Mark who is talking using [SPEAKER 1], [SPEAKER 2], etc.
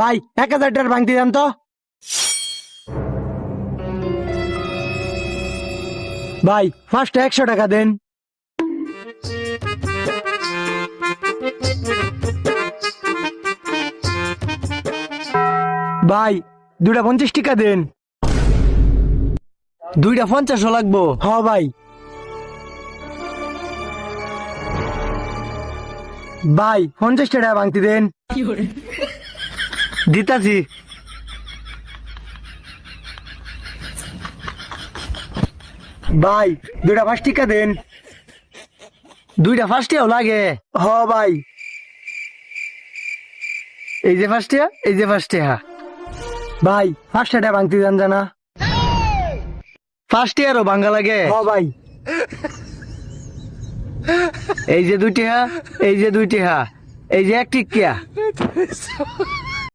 [SPEAKER 1] ভাই, এক হাজার টাকার ভাঙতি দেন তো। ভাই ফার্স্ট একশো টাকা দেন। ভাই, দুইটা পঞ্চাশ টাকা দেন। দুইটা পঞ্চাশও লাগবো। হ, ভাই। ভাই, পঞ্চাশ টাকা ভাঙতি দেন। দিতাছি। ভাই দুইটা পাঁচ টিকা দেন। দুইটা ফার্স্টিয়াও লাগে? হ ভাই। এই যে ফার্স্টিয়া এই যে ফার্স্টিয়া ভাই ফার্স্ট এটা ভাঙতি দেন জানা। ফার্স্ট ইয়ারও ভাঙ্গা লাগে? হ ভাই। এই যে দুইটি হা এই যে দুইটি হা এই যে এক টিকিয়া